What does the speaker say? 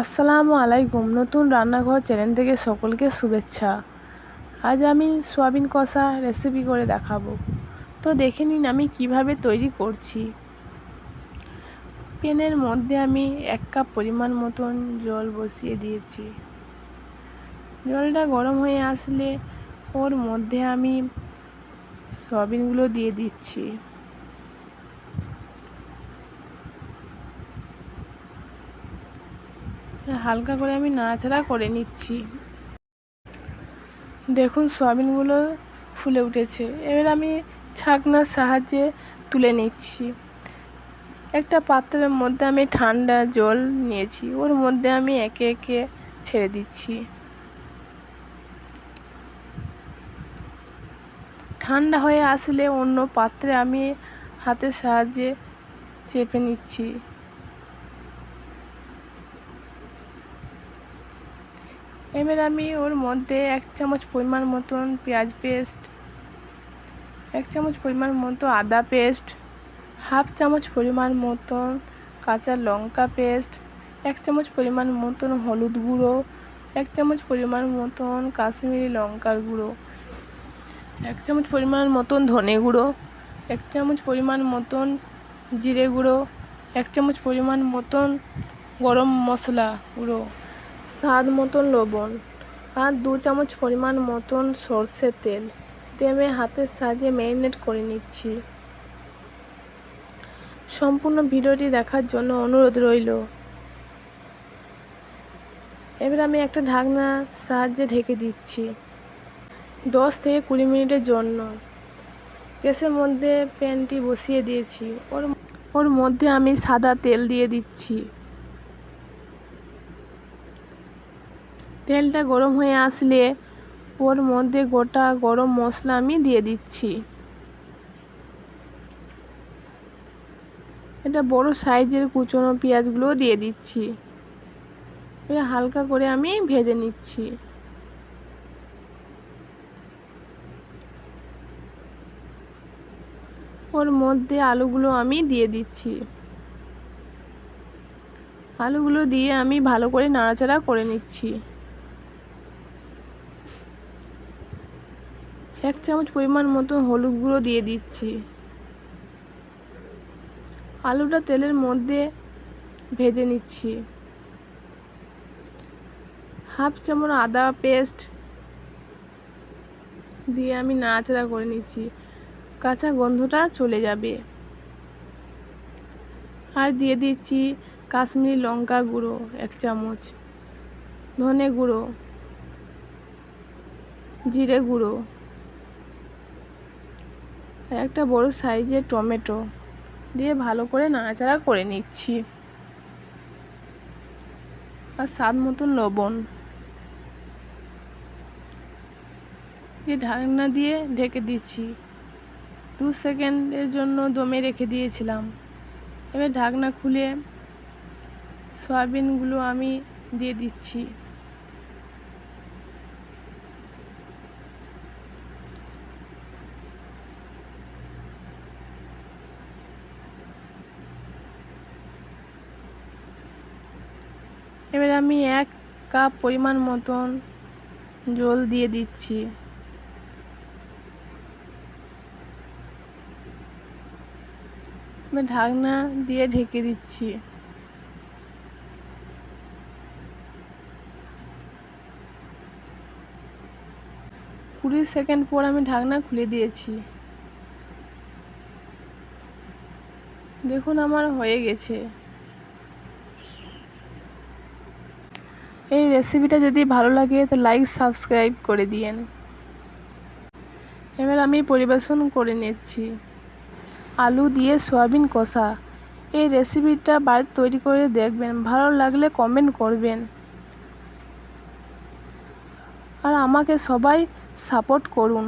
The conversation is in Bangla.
আসসালামু আলাইকুম, নতুন রান্নাঘর চ্যানেল থেকে সকলকে শুভেচ্ছা। আজ আমি সোয়াবিন কষা রেসিপি করে দেখাবো। তো দেখে নিন আমি কীভাবে তৈরি করছি। পেনের মধ্যে আমি এক কাপ পরিমাণ মতন জল বসিয়ে দিয়েছি। জলটা গরম হয়ে আসলে ওর মধ্যে আমি সোয়াবিনগুলো দিয়ে দিচ্ছি। হালকা করে আমি নাড়াচাড়া করে নিচ্ছি। দেখুন, সয়াবিনগুলো ফুলে উঠেছে। এবার আমি ছাকনার সাহায্যে তুলে নিচ্ছি। একটা পাত্রের মধ্যে আমি ঠান্ডা জল নিয়েছি। ওর মধ্যে আমি একে একে ছেড়ে দিচ্ছি। ঠান্ডা হয়ে আসলে অন্য পাত্রে আমি হাতের সাহায্যে চেপে নিচ্ছি। এবার আমি ওর মধ্যে এক চামচ পরিমাণ মতন পেঁয়াজ পেস্ট, এক চামচ পরিমাণ মতো আদা পেস্ট, হাফ চামচ পরিমাণ মতন কাঁচা লঙ্কা পেস্ট, এক চামচ পরিমাণ মতন হলুদ গুঁড়ো, এক চামচ পরিমাণ মতন কাশ্মীরি লঙ্কার গুঁড়ো, এক চামচ পরিমাণ মতন ধনে গুঁড়ো, এক চামচ পরিমাণ মতন জিরে গুঁড়ো, এক চামচ পরিমাণ মতন গরম মশলা গুঁড়ো। স্বাদ মতন লবণ আর দু চামচ পরিমাণ মতন সর্ষের তেল। দিয়ে আমি হাতের সাহায্যে ম্যারিনেট করে নিচ্ছি। সম্পূর্ণ ভিডিওটি দেখার জন্য অনুরোধ রইল। এবার আমি একটা ঢাকনা সাহায্যে ঢেকে দিচ্ছি। দশ থেকে কুড়ি মিনিটের জন্য। গ্যাসের মধ্যে প্যানটি বসিয়ে দিয়েছি। ওর ওর মধ্যে আমি সাদা তেল দিয়ে দিচ্ছি। তেলটা গরম হয়ে আসলে ওর মধ্যে গোটা গরম মশলা আমি দিয়ে দিচ্ছি। এটা বড় সাইজের কুচনো পেঁয়াজগুলো দিয়ে দিচ্ছি। এটা হালকা করে আমি ভেজে নিচ্ছি। ওর মধ্যে আলুগুলো আমি দিয়ে দিচ্ছি। আলুগুলো দিয়ে আমি ভালো করে নাড়াচাড়া করে নিচ্ছি। এক চামচ পরিমাণ মতো হলুদ গুঁড়ো দিয়ে দিচ্ছি। আলুটা তেলের মধ্যে ভেজে নিচ্ছি। হাফ চামচ আদা পেস্ট দিয়ে আমি নাড়াচাড়া করে নিচ্ছি। কাঁচা গন্ধটা চলে যাবে। আর দিয়ে দিচ্ছি কাশ্মীরি লঙ্কা গুঁড়ো এক চামচ, ধনে গুঁড়ো, জিরে গুঁড়ো। একটা বড় সাইজের টমেটো দিয়ে ভালো করে নাড়াচাড়া করে নিচ্ছি। আর স্বাদ মতন লবণ। দিয়ে ঢাকনা দিয়ে ঢেকে দিচ্ছি। দু সেকেন্ডের জন্য দমে রেখে দিয়েছিলাম। এবার ঢাকনা খুলে সয়াবিনগুলো আমি দিয়ে দিচ্ছি। এবার আমি এক কাপ পরিমাণ মতন জল দিয়ে দিচ্ছি। ঢাকনা দিয়ে ঢেকে দিচ্ছি। কুড়ি সেকেন্ড পর আমি ঢাকনা খুলে দিয়েছি। দেখুন আমার হয়ে গেছে। এই রেসিপিটা যদি ভালো লাগে, তো লাইক সাবস্ক্রাইব করে দিয়েন। এবার আমি পরিবেশন করে নিচ্ছি। আলু দিয়ে সয়াবিন কষা। এই রেসিপিটা বাড়িতে তৈরি করে দেখবেন, ভালো লাগলে কমেন্ট করবেন। আর আমাকে সবাই সাপোর্ট করুন।